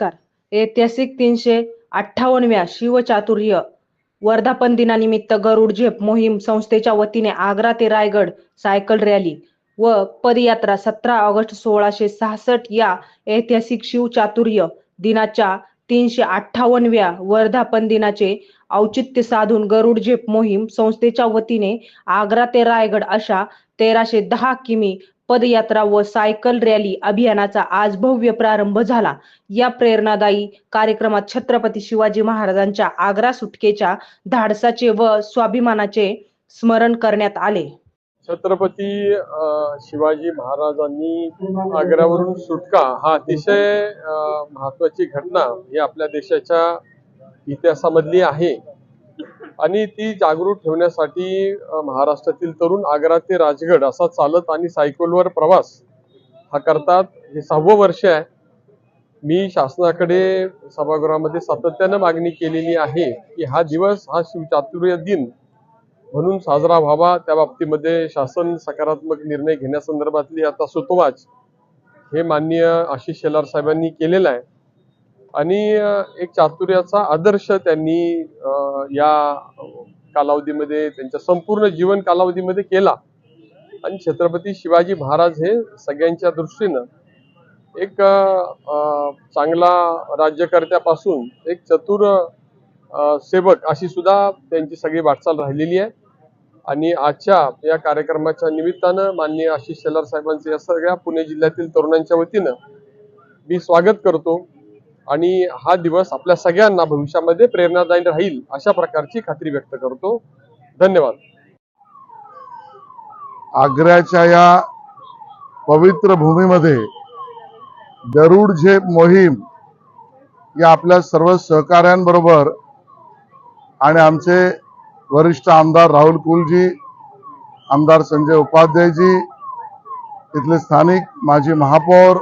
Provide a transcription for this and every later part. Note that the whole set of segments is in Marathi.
नमस्कार. ऐतिहासिक तीनशे अठ्ठावन्नव्या शिवचातुर्य वर्धापन दिनानिमित्त गरुड झेप मोहीम संस्थेच्या वतीने आग्रा ते रायगड सायकल रॅली व पदयात्रा सतरा ऑगस्ट सोळाशे सहासष्ट या ऐतिहासिक शिवचातुर्य दिनाच्या तीनशे अठ्ठावन्नव्या वर्धापन दिनाचे औचित्य साधून गरुड झेप मोहीम संस्थेच्या वतीने आग्रा ते रायगड अशा तेराशे दहा किमी पदयात्रा व सायकल रॅली अभियानाचा आज भव्य प्रारंभ झाला. या प्रेरणादायी कार्यक्रमात छत्रपती शिवाजी महाराजांच्या आग्रा सुटकेच्या धाडसाचे व स्वाभिमानाचे स्मरण करण्यात आले. छत्रपती शिवाजी महाराजांनी आग्र्यावरून सुटका हा अतिशय महत्वाची घटना ही आपल्या देशाच्या इतिहासामधली आहे. आणि ती जागृत ठेवण्यासाठी महाराष्ट्रातील तरुण आग्रा ते राजगड असा चालत आणि सायकलवर प्रवास हा करतात. हे सहावं वर्ष आहे. मी शासनाकडे सभागृहामध्ये सातत्यानं मागणी केलेली आहे की हा दिवस हा शिवचातुर्य दिन म्हणून साजरा व्हावा. त्या बाबतीमध्ये शासन सकारात्मक निर्णय घेण्यासंदर्भातली आता सुतोवाच हे माननीय आशिष शेलार साहेबांनी केलेलं आहे. आणि एक चातुर्याचा आदर्श त्यांनी या कालावधीमध्ये त्यांच्या संपूर्ण जीवन कालावधीमध्ये केला. आणि छत्रपती शिवाजी महाराज हे सगळ्यांच्या दृष्टीनं एक चांगला राज्यकर्त्यापासून एक चतुर सेवक अशी सुद्धा त्यांची सगळी वाटचाल राहिलेली आहे. आणि आजच्या या कार्यक्रमाच्या निमित्तानं माननीय आशिष शेलार साहेबांचं या सगळ्या पुणे जिल्ह्यातील तरुणांच्या वतीनं मी स्वागत करतो. आणि हा दिवस आपल्या सगळ्यांना भविष्यामध्ये प्रेरणादायी राहील अशा प्रकारची खात्री व्यक्त करतो. धन्यवाद. आग्र्याच्या या पवित्र भूमीमध्ये गरुड झेप मोहीम या आपल्या सर्व सहकाऱ्यांबरोबर आणि आमचे वरिष्ठ आमदार राहुल कुलजी आमदार संजय उपाध्यायजी इथले स्थानिक माजी महापौर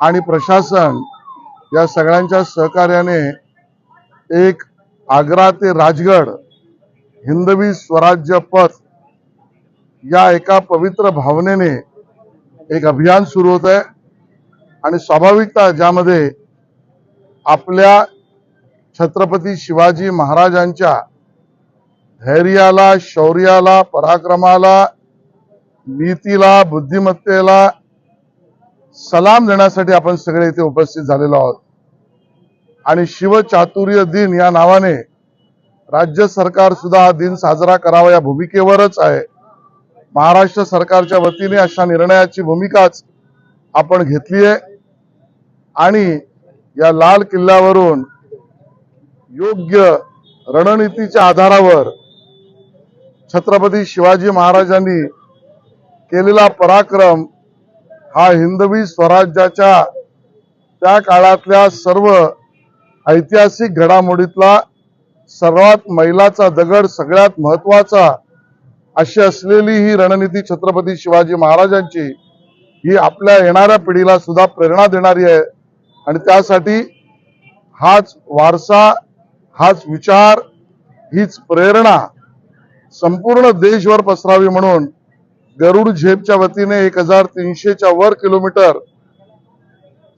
आणि प्रशासन या सगळ्यांच्या सहकार्याने एक आग्रा ते राजगड हिंदवी स्वराज्य पथ या एका पवित्र भावनेने एक अभियान सुरू होत आहे. आणि स्वाभाविकता ज्यामध्ये आपल्या छत्रपती शिवाजी महाराजांच्या धैर्याला शौर्याला पराक्रमाला नीतीला बुद्धिमत्तेला सलाम देण्यासाठी आपण सगळे इथे उपस्थित झालेलो आहोत. आणि शिवचातुर्य दिन या नावाने राज्य सरकार सुद्धा हा दिन साजरा करावा या भूमिकेवरच आहे. महाराष्ट्र सरकारच्या वतीने अशा निर्णयाची भूमिकाच आपण घेतली आहे. आणि या लाल किल्ल्यावरून योग्य रणनीतीच्या आधारावर छत्रपती शिवाजी महाराजांनी केलेला पराक्रम हा हिंदवी स्वराज्याच्या त्या काळातल्या सर्व ऐतिहासिक घडामोडीतला सर्वात मैलाचा दगड सगळ्यात महत्त्वाचा अशी असलेली ही रणनीती छत्रपती शिवाजी महाराजांची ही आपल्या येणाऱ्या पिढीला सुद्धा प्रेरणा देणारी आहे. आणि त्यासाठी हाच वारसा हाच विचार हीच प्रेरणा संपूर्ण देशभर पसरावी म्हणून गरुड झेपच्या वतीने एक हजार तीनशेच्या वर किलोमीटर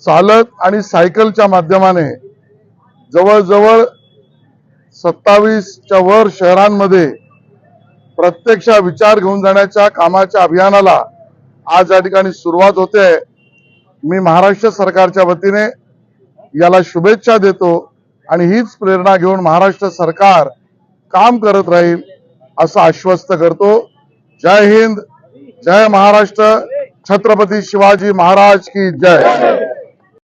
चालत आणि सायकलच्या माध्यमाने जवळजवळ सत्तावीसच्या वर शहरांमध्ये प्रत्यक्ष विचार घेऊन जाण्याच्या कामाच्या अभियानाला आज या ठिकाणी सुरुवात होते. मी महाराष्ट्र सरकारच्या वतीने याला शुभेच्छा देतो आणि हीच प्रेरणा घेऊन महाराष्ट्र सरकार काम करत राहील असं आश्वस्त करतो. जय हिंद. जय महाराष्ट्र छत्रपती शिवाजी महाराज की जय।